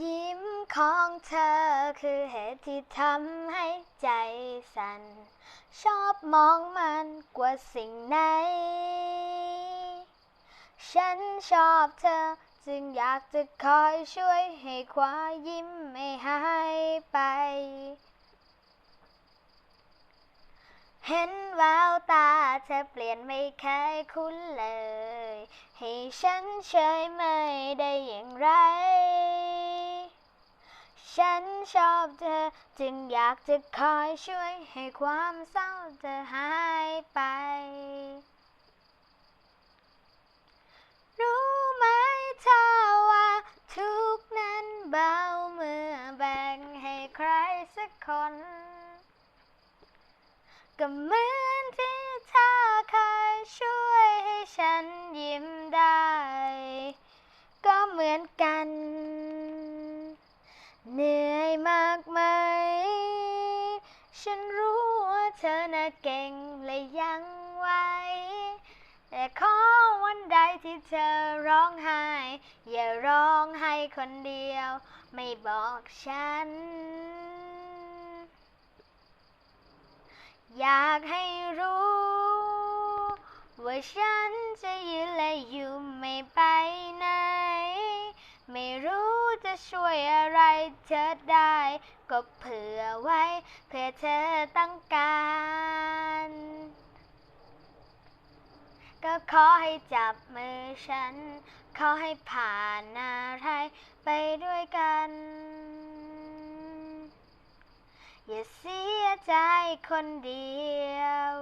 ยิ้มของเธอคือเหตุที่ทำให้ใจสั่น ชอบมองมันกว่าสิ่งไหน ฉันชอบเธอจึงอยากจะคอยช่วยให้ความยิ้มไม่หายไป เห็นแววตาเธอเปลี่ยนไม่เคยคุ้นเลย ให้ฉันเฉยไม่ได้อย่างไร ชอบเธอ จึงอยากจะคอยช่วยให้ความเศร้าเธอหายไป รู้ไหมเธอว่า ทุกนั้นเบาเมื่อแบ่งให้ใครสักคน ก็เหมือนที่เธอเคยช่วยให้ฉันยิ้มได้ ก็เหมือนกัน ธอน่ะเก่งและยังไหวแต่ขอวันใดที่เธอร้องไห้ อย่าร้องไห้คนเดียว ไม่บอกฉัน อยากให้รู้ ว่าฉัน ช่วยอะไรเธอได้ ก็เผื่อไว้เพื่อเธอต้องการ ก็ขอให้จับมือฉัน ขอให้ผ่านอะไรไปด้วยกัน อย่าเสียใจคนเดียว